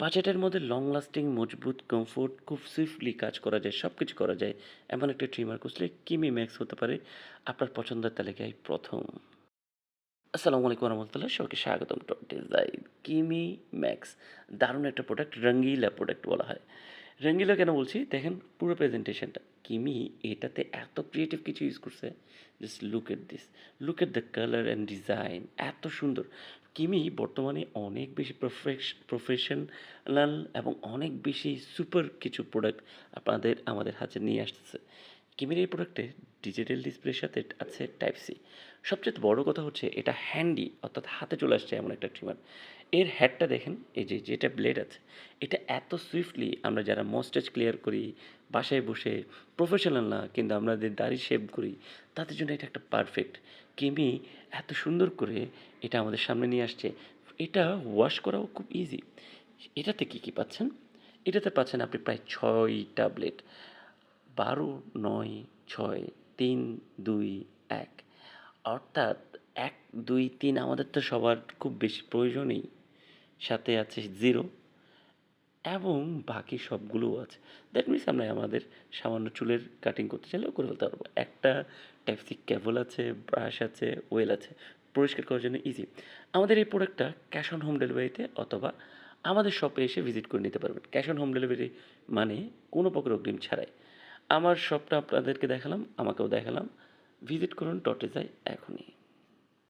বাজেটের মধ্যে long lasting মজবুত কমফোর্ট খুব সুইফটলি কাজ করা যায় সব কিছু করা যায়, এমন একটা ট্রিমার খুঁজলে কিমি ম্যাক্স হতে পারে। আপনার পছন্দের তালিকায় প্রথম। আসসালামু আলাইকুম রহমতুল্লাহ, সবাইকে স্বাগতম টপ ডিজাইন কিমি ম্যাক্স দারুণ একটা প্রোডাক্ট রঙ্গিলা প্রোডাক্ট বলা হয়। রঙ্গিলা কেন বলছি? দেখেন পুরো প্রেজেন্টেশনটা কিমি এটাতে এত ক্রিয়েটিভ কিছু ইউজ করছে। Just look at this look at the colour and design এত সুন্দর। কিমি বর্তমানে অনেক বেশি প্রফেশনাল এবং অনেক বেশি সুপার কিছু প্রোডাক্ট আপনাদের, আমাদের হাতে নিয়ে আসতেছে। কিমির এই প্রোডাক্টে ডিজিটাল ডিসপ্লের সাথে আছে টাইপ সি সবচেয়ে বড় কথা হচ্ছে এটা হ্যান্ডি অর্থাৎ হাতে চলে আসছে এমন একটা ট্রিমার এর হেডটা দেখেন, এই যে, যেটা ব্লেড আছে, এটা এত সুইফটলি আমরা যারা মস্টেজ ক্লিয়ার করি, বাসায় বসে প্রফেশনাল না, কিন্তু আমাদের দাড়ি শেভ করি, তাদের জন্য এটা একটা পারফেক্ট কিমি এত সুন্দর করে এটা আমাদের সামনে নিয়ে আসছে। এটা ওয়াশ করাও খুব ইজি এটাতে কী কী পাচ্ছেন? এটাতে পাচ্ছেন আপনি প্রায় ছয়টা ব্লেড বারো, নয়, ছয়, তিন, দুই, এক। অর্থাৎ এক, দুই, তিন আমাদের তো সবার খুব বেশি প্রয়োজনই। সাথে আছে জিরো। এবং বাকি সবগুলোও আছে। দ্যাট মিনস আমরা আমাদের সামান্য চুলের কাটিং করতে চাইলেও করে ফেলতে পারব। একটা ট্যাক্সি ক্যাবল আছে ব্রাশ আছে ওয়েল আছে। পরিষ্কার করার জন্য ইজি আমাদের এই প্রোডাক্টটা ক্যাশ অন হোম ডেলিভারিতে অথবা আমাদের শপে এসে ভিজিট করে নিতে পারবেন। ক্যাশ অন হোম ডেলিভারি মানে কোনো প্রকার অগ্রিম ছাড়াই। আমার শপটা আপনাদেরকে দেখালাম আমাকেও দেখালাম। ভিজিট করুন টটে যাই এখনই।